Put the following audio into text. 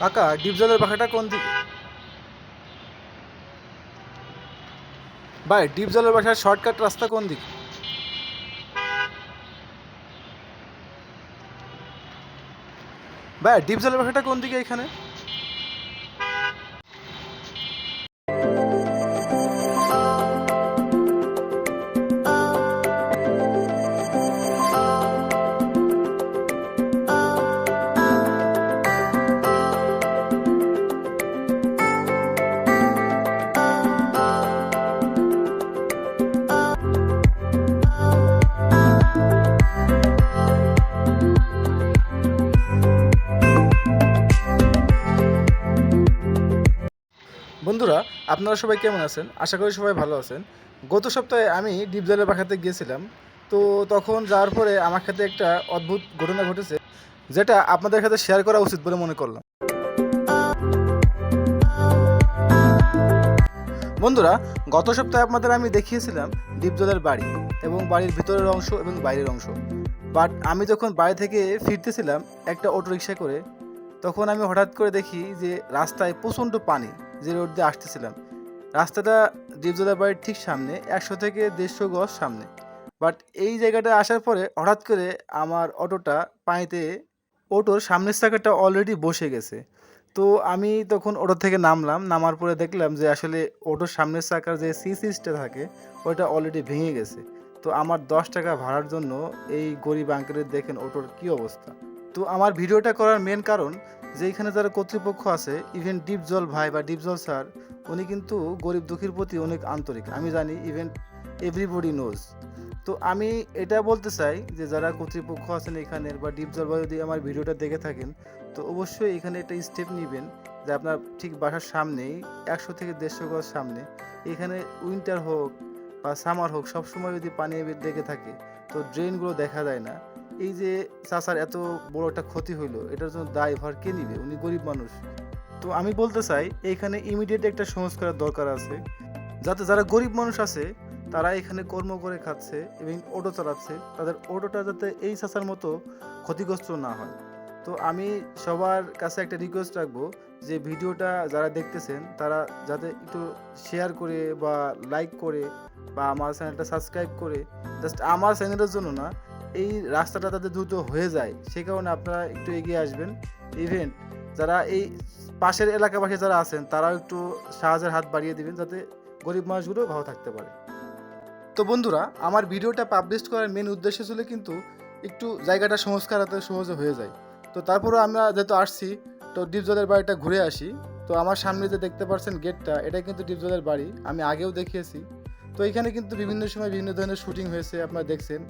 কাকা, ডিপজলের পাখাটা কোন দিকে? ভাই, ডিপজলের বাসার শর্টকাট রাস্তা কোন দিকে? ভাই, ডিপজলের বাসাটা কোন দিকে এখানে? বন্ধুরা, আপনারা সবাই কেমন আছেন? আশা করি সবাই ভালো আছেন। গত সপ্তাহে আমি ডিপজলের বাসাতে গিয়েছিলাম। তো তখন যাওয়ার পরে আমার সাথে একটা অদ্ভুত ঘটনা ঘটেছে, যেটা আপনাদের সাথে শেয়ার করা উচিত বলে মনে করলাম। বন্ধুরা, গত সপ্তাহে আপনাদের আমি দেখিয়েছিলাম ডিপজলের বাড়ি এবং বাড়ির ভিতরের অংশ এবং বাইরের অংশ। বাট আমি যখন বাড়ি থেকে ফিরতেছিলাম একটা অটো রিক্সা করে, তখন আমি হঠাৎ করে দেখি যে রাস্তায় প্রচণ্ড পানি। যে রোড দিয়ে আসতেছিলাম। রাস্তাটা ডিপজলের বাড়ির ঠিক সামনে, একশো থেকে দেড়শো গজ সামনে। বাট এই জায়গাটা আসার পরে হঠাৎ করে আমার অটোটা পানিতে, অটোর সামনের চাকাটা অলরেডি বসে গেছে। তো আমি তখন অটো থেকে নামলাম, নামার পরে দেখলাম যে আসলে অটোর সামনের চাকার যে সি সিসটা থাকে, ওইটা অলরেডি ভেঙে গেছে। তো আমার দশ টাকা ভাড়ার জন্য এই গরিব আঙ্কেলের দেখেন অটোর কী অবস্থা। তো আমার ভিডিওটা করার মেন কারণ যে এখানে যারা কর্তৃপক্ষ আছে ইভেন ডিপজল ভাই বা ডিপজল স্যার উনি কিন্তু গরিব দুঃখীর প্রতি অনেক আন্তরিক। আমি জানি ইভেন এভরিবডি নোজ তো আমি এটা বলতে চাই যে যারা কর্তৃপক্ষ আছেন এখানের বা ডিপজল ভাই যদি আমার ভিডিওটা দেখে থাকেন, তো অবশ্যই এখানে একটা স্টেপ নেবেন যে আপনার ঠিক বাসার সামনেই, একশো থেকে দেড়শো গজ সামনে, এখানে উইন্টার হোক বা সামার হোক, সবসময় যদি পানি দেখে থাকে, তো ড্রেনগুলো দেখা যায় না। এই যে চাচার এত বড় একটা ক্ষতি হইল, এটার জন্য দায়ভার কে নিবে? উনি গরিব মানুষ। তো আমি বলতে চাই এখানে ইমিডিয়েট একটা সংস্কারের দরকার আছে। যাতে যারা গরিব মানুষ আছে, তারা এখানে কর্ম করে খাচ্ছে এবং অটো চালাচ্ছে, তাদের অটোটা যাতে এই চাচার মতো ক্ষতিগ্রস্ত না হয়। তো আমি সবার কাছে একটা রিকোয়েস্ট রাখব যে ভিডিওটা যারা দেখতেছেন, তারা যাতে একটু শেয়ার করে বা লাইক করে বা আমার চ্যানেলটা সাবস্ক্রাইব করে। জাস্ট আমার চ্যানেলের জন্য না এই রাস্তাটা তাদের দ্রুত হয়ে যায়, সে কারণে আপনারা একটু এগিয়ে আসবেন। ইভেন যারা এই পাশের এলাকাবাসী যারা আছেন, তারাও একটু সাহায্যের হাত বাড়িয়ে দিবেন যাতে গরিব মানুষগুলো ভালো থাকতে পারে। তো বন্ধুরা, আমার ভিডিওটা পাবলিশ করার মেন উদ্দেশ্য ছিল কিন্তু একটু জায়গাটা সংস্কার এত সহজে হয়ে যায়। তো তারপরেও আমরা যেহেতু আসছি, তো ডিপজলের বাড়িটা ঘুরে আসি। তো আমার সামনে যে দেখতে পাচ্ছেন গেটটা এটা কিন্তু ডিপজলের বাড়ি, আমি আগেও দেখিয়েছি। তো এখানে কিন্তু বিভিন্ন সময় বিভিন্ন ধরনের শুটিং হয়েছে, আপনারা দেখছেন।